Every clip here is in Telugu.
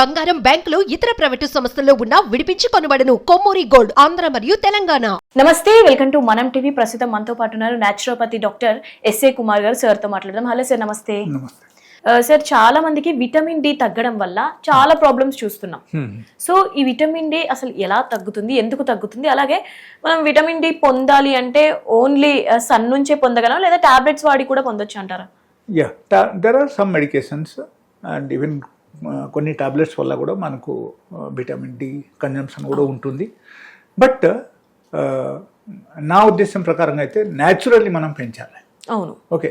బంగారం బ్యాంకులు ఇతర ప్రైవేటు సంస్థల్లో ఉన్న విడిపించి కొనబడను. కొమ్మూరి గోల్డ్ ఆంధ్ర మరియు తెలంగాణ. నమస్తే వెల్కమ్ టు మనం టీవీ. ప్రస్తుతం మనతో పాటు ఉన్నారు naturopathy డాక్టర్ ఎస్ఏ కుమార్ గారు. సార్తో మాట్లాడదాం. హలో సార్ నమస్తే. నమస్తే. ఆ, సార్ చాలా మందికి విటమిన్ డి తగ్గడం వల్ల చాలా ప్రాబ్లమ్స్ చూస్తున్నాం. సో ఈ విటమిన్ డి అసలు ఎలా తగ్గుతుంది? ఎందుకు తగ్గుతుంది? అలాగే మనం విటమిన్ డి పొందాలి అంటే ఓన్లీ సన్ నుంచే పొందగలం లేదా టాబ్లెట్స్ వాడి కూడా పొందొచ్చు అంటారా? Yeah there are some medications and even కొన్ని టాబ్లెట్స్ వల్ల కూడా మనకు విటమిన్ డి కన్జంప్షన్ కూడా ఉంటుంది. బట్ నా ఉద్దేశం ప్రకారంగా అయితే న్యాచురల్లీ మనం పెంచాలి. అవును. ఓకే.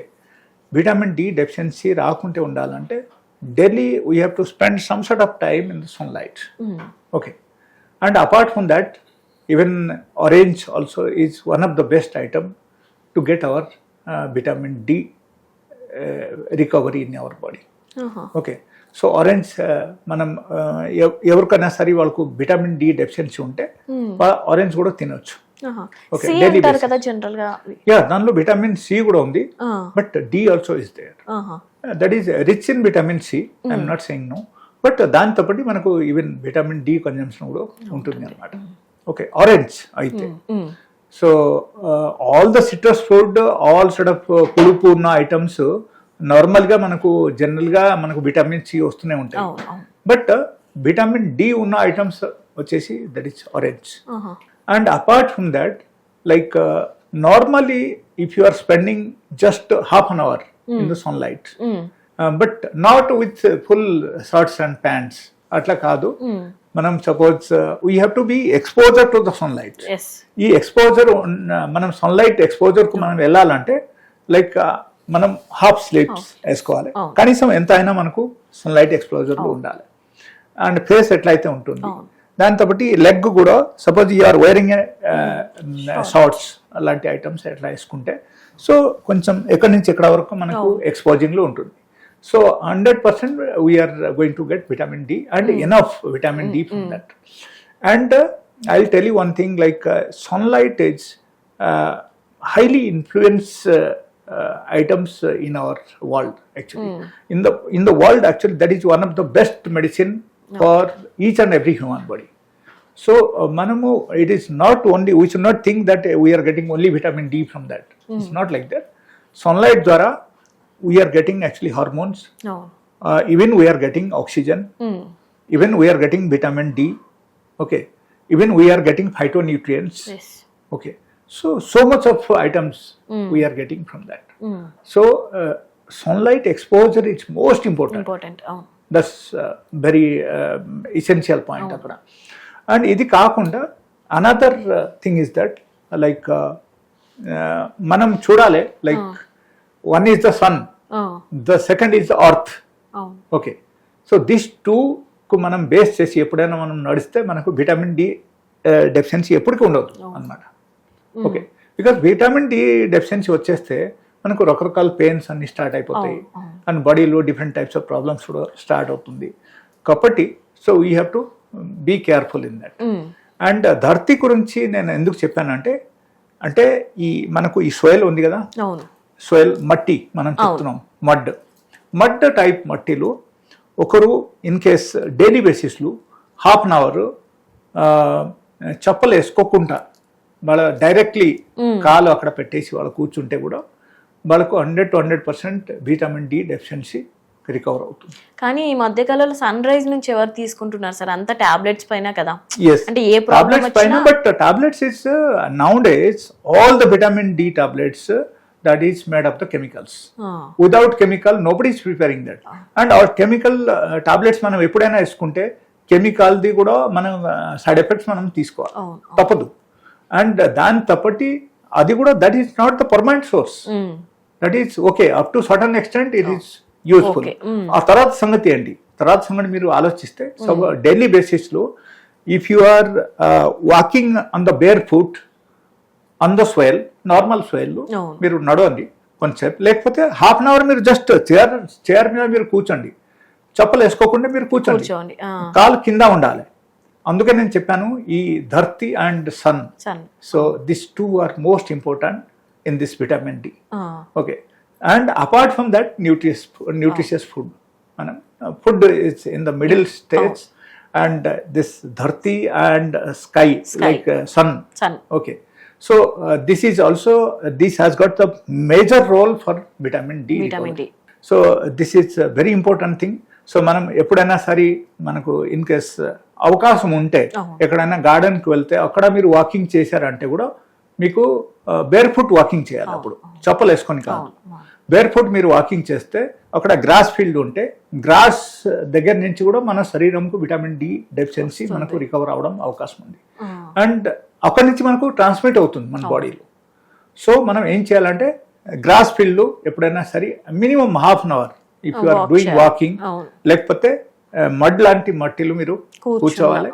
విటమిన్ డి డెఫిషియన్సీ రాకుంటే ఉండాలంటే daily we have to spend some sort of time in the sunlight. Okay. And apart from that, even orange also is one of the best item to get our uh, vitamin D uh, recovery in our body. Okay. So orange మనం ఎవ- ఎవరికైనా సరే వాళ్ళకు విటమిన్ డి డెఫిషియన్సీ ఉంటే ఆరెంజ్ కూడా తినొచ్చు. యా దానిలో విటమిన్ సి కూడా ఉంది but D also is there. That is rich in vitamin C I'm not saying no but దాంతో పాటు మనకు ఈవెన్ విటమిన్ డి కన్జంప్షన్ కూడా ఉంటుంది అనమాట ఓకే ఆరెంజ్ అయితే. So all the citrus food all sort of పులుపు ఉన్న ఐటమ్స్ నార్మల్గా మనకు జనరల్గా మనకు విటమిన్ సి వస్తూనే ఉంటాయి. బట్ విటమిన్ డి ఉన్న ఐటమ్స్ వచ్చేసి that is orange. like uh, normally if you are spending just half an hour in the sunlight um, uh, but not with uh, full shorts and pants అట్లా కాదు. మనం suppose we have to be exposure to the sunlight. Yes. ఈ ఎక్స్పోజర్ మనం సన్లైట్ ఎక్స్పోజర్కు మనం వెళ్ళాలంటే లైక్ మనం హాఫ్ స్లీవ్స్ వేసుకోవాలి. కనీసం ఎంత అయినా మనకు సన్లైట్ ఎక్స్పోజర్లో ఉండాలి. అండ్ ఫేస్ ఎట్లయితే ఉంటుంది. దాంతో బట్టి లెగ్ కూడా సపోజ్ యూఆర్ వేరింగ్ షార్ట్స్ అలాంటి ఐటమ్స్ ఎట్లా వేసుకుంటే సో కొంచెం ఎక్కడి నుంచి ఎక్కడ వరకు మనకు ఎక్స్పోజింగ్లో ఉంటుంది. So hundred percent we're going to get vitamin D and enough vitamin D from that and I tell you one thing like sunlight is highly influence uh, items uh, in our world actually mm. in the in the world actually that is one of the best medicine no. for each and every human body so uh, manamu it is not only we should not think that uh, we are getting only vitamin d from that mm. it's not like that sunlight dwara we are getting actually hormones no. uh, even we are getting oxygen mm. even we are getting vitamin d okay even we are getting phytonutrients yes. okay So, so much of items we are getting from that. Um, So, uh, sunlight exposure is most important. Important అవును That's uh, very uh, essential point అక్కడ అండ్ ఇది కాకుండా another thing is that like మనం చూడాలి like one is the sun the second the earth okay so దిస్కు మనం బేస్ చేసి ఎప్పుడైనా మనం నడిస్తే మనకు విటమిన్ డి డెఫిషియన్సీ ఎప్పటికీ ఉండదు అన్నమాట. Okay because vitamin D deficiency వచ్చేస్తే మనకు రకరకాల పెయిన్స్ అన్ని స్టార్ట్ అయిపోతాయి. అండ్ బాడీలో డిఫరెంట్ టైప్స్ ఆఫ్ ప్రాబ్లమ్స్ కూడా స్టార్ట్ అవుతుంది. కాబట్టి so we have to be careful in that and ధర్తి గురించి నేను ఎందుకు చెప్పానంటే అంటే ఈ మనకు ఈ సోయల్ ఉంది కదా? సోయల్ మట్టి మనం చెప్తున్నాం. మడ్ మడ్ టైప్ మట్టిలో ఒకరు ఇన్ కేస్ డైలీ బేసిస్లో హాఫ్ అన్ అవర్ చెప్పలు వేసుకోకుండా వాళ్ళ డైరెక్ట్లీ కాలు అక్కడ పెట్టేసి వాళ్ళు కూర్చుంటే కూడా వాళ్ళకు hundred to hundred percent vitamin D deficiency recover అవుతుంది. కానీ ఈ మధ్య కాలంలో సన్ రైజ్ నుంచి ఎవరు తీసుకుంటున్నారు సార్? అంత టాబ్లెట్స్ పైన కదా? ఎస్ అంటే ఏ టాబ్లెట్స్ పైన but tablets is nowadays all the vitamin D tablets that is made of the chemicals without chemical nobody is preparing that and uh. Chemical tablets మనం ఎప్పుడైనా వేసుకుంటే కెమికల్ది కూడా మనం సైడ్ ఎఫెక్ట్స్ మనం తీసుకోవాలి. తప్పదు. అండ్ దాని తప్పటి అది కూడా that is not the permanent source that is okay up to certain extent it is useful. ఆ తర్వాత సంగతి ఏంటి? తర్వాత సంగతి మీరు ఆలోచిస్తే సో డైలీ బేసిస్లో if you are walking on the bare foot on the soil normal soil అవును. మీరు నడవండి కొంచెంసేపు లేకపోతే హాఫ్ అన్ అవర్ మీరు జస్ట్ చైర్ చైర్ మీద మీరు కూర్చోండి. చెప్పలు వేసుకోకుండా మీరు కూర్చోండి. కాలు కింద ఉండాలి. అందుకే నేను చెప్పాను ఈ ధర్తి and sun. So this two are most important in this vitamin D. Okay. And apart from that nutritious nutritious food. మనం food is in the middle stage and this ధర్తి and sky like sun. Sun. Okay. So uh, uh, this has got the major role for vitamin D. Vitamin D. this is a very important thing. So మనం ఎప్పుడైనా సరే మనకు ఇన్ కేస్ అవకాశం ఉంటే. ఎక్కడైనా garden కి వెళ్తే అక్కడ మీరు వాకింగ్ చేశారంటే కూడా మీకు బేర్ ఫుట్ వాకింగ్ చేయాలి అప్పుడు. చెప్పలు వేసుకొని కాదు. బేర్ ఫుట్ మీరు వాకింగ్ చేస్తే అక్కడ గ్రాస్ ఫీల్డ్ ఉంటే గ్రాస్ దగ్గర నుంచి కూడా మన శరీరంకు విటమిన్ డి డెఫిషియన్సీ మనకు రికవర్ అవడం అవకాశం ఉంది అండ్ అక్కడి నుంచి మనకు ట్రాన్స్మిట్ అవుతుంది మన బాడీలో సో మనం ఏం చేయాలంటే గ్రాస్ ఫీల్డ్ ఎప్పుడైనా సరే minimum half an hour if you are doing. Walking. లేకపోతే మడ్ లాంటి మట్టిలు మీరు కూర్చోవాలి.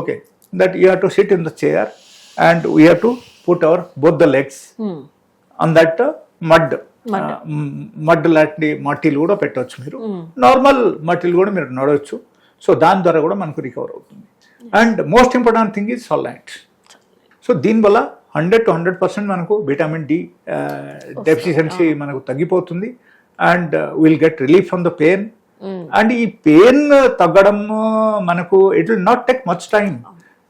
Okay that you have to sit in the chair and we have to put our both the legs on that mud mud లాంటి మట్టిలు కూడా పెట్టవచ్చు మీరు. నార్మల్ మట్టిలు కూడా మీరు నడవచ్చు. సో దాని ద్వారా కూడా మనకు రికవర్ అవుతుంది. And most important thing is sunlight so దీనివల్ల హండ్రెడ్ టు హండ్రెడ్ పర్సెంట్ మనకు విటమిన్ డి డెఫిషియన్సీ మనకు తగ్గిపోతుంది. And will get relief from the pain and ఈ పెయిన్ తగ్గడం మనకు it will not take much time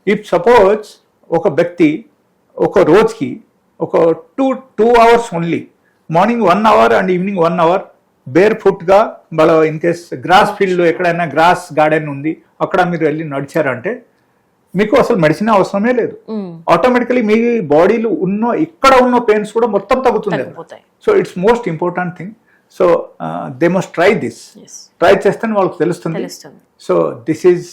if suppose ఒక వ్యక్తి ఒక రోజుకి ఒక two two hours only morning one hour and evening one hour bare ఫుట్గా వాళ్ళ ఇన్ కేస్ గ్రాస్ ఫీల్డ్ ఎక్కడైనా గ్రాస్ గార్డెన్ ఉంది అక్కడ మీరు వెళ్ళి నడిచారంటే మీకు అసలు మెడిసిన్ అవసరమే లేదు. ఆటోమేటికలీ మీ బాడీలో ఉన్న ఇక్కడ ఉన్న పెయిన్స్ కూడా మొత్తం తగ్గుతుంది. So it's most important thing so they must try this try చేస్తేనే వాళ్ళకి తెలుస్తుంది. So this is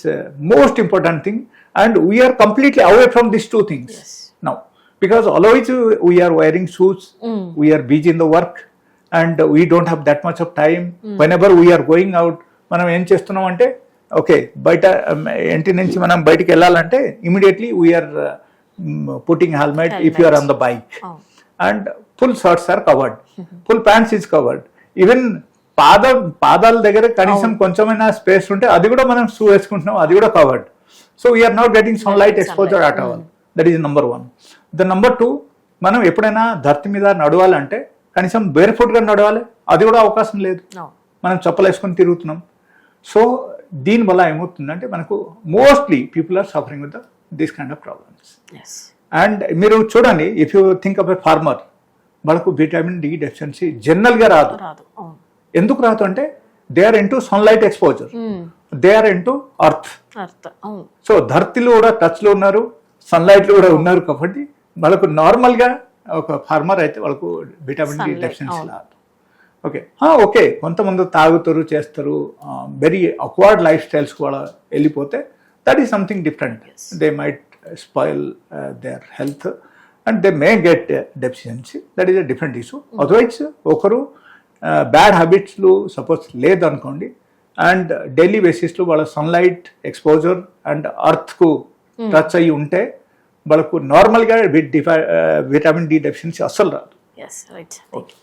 most important thing and we're completely away from this two things now because always we're wearing shoes we're busy in the work and we don't have that much of time whenever we're going out మనం ఏం చేస్తున్నాం అంటే ఓకే బయట um, ఇంటి నుంచి మనం బయటికి వెళ్ళాలంటే immediately we're putting helmet if you're on the bike. And full shirts are covered full pants is covered even పాద పాదాల దగ్గర కనీసం కొంచెమైనా స్పేస్ ఉంటే అది కూడా మనం షూ వేసుకుంటున్నాం అది కూడా covered so we're not getting sunlight exposure at all that is number one the number two మనం ఎప్పుడైనా ధర్తి మీద నడవాలంటే కనీసం బేర్గా నడవాలి అది కూడా అవకాశం లేదు. మనం చెప్పులు వేసుకొని తిరుగుతున్నాం. సో దీనివల్ల ఏమవుతుందంటే మనకు mostly people are suffering with this kind of problems and మీరు చూడండి if you think a farmer వాళ్ళకు విటమిన్ డి డెఫిషియన్సీ జనరల్గా రాదు. ఎందుకు రాదు అంటే they are into sunlight exposure they are into earth so ధర్తిలో కూడా టచ్లో ఉన్నారు సన్లైట్లో కూడా ఉన్నారు కాబట్టి వాళ్ళకు నార్మల్గా ఒక ఫార్మర్ అయితే వాళ్ళకు విటమిన్ డి డెఫిషియన్సీ. రాదు. ఓకే ఓకే కొంతమంది తాగుతారు చేస్తారు వెరీ అక్వర్డ్ లైఫ్ స్టైల్స్ కూడా వెళ్ళిపోతే that is something different they might spoil their health and they may get deficiency that is a different issue otherwise ఒకరు బ్యాడ్ హ్యాబిట్స్లు సపోజ్ లేదనుకోండి అండ్ డైలీ బేసిస్లో వాళ్ళ సన్లైట్ ఎక్స్పోజర్ అండ్ అర్త్కు టచ్ అయ్యి ఉంటే వాళ్ళకు నార్మల్గా విటమిన్ డి డెఫిషియన్సీ అస్సలు రాదు. ఓకే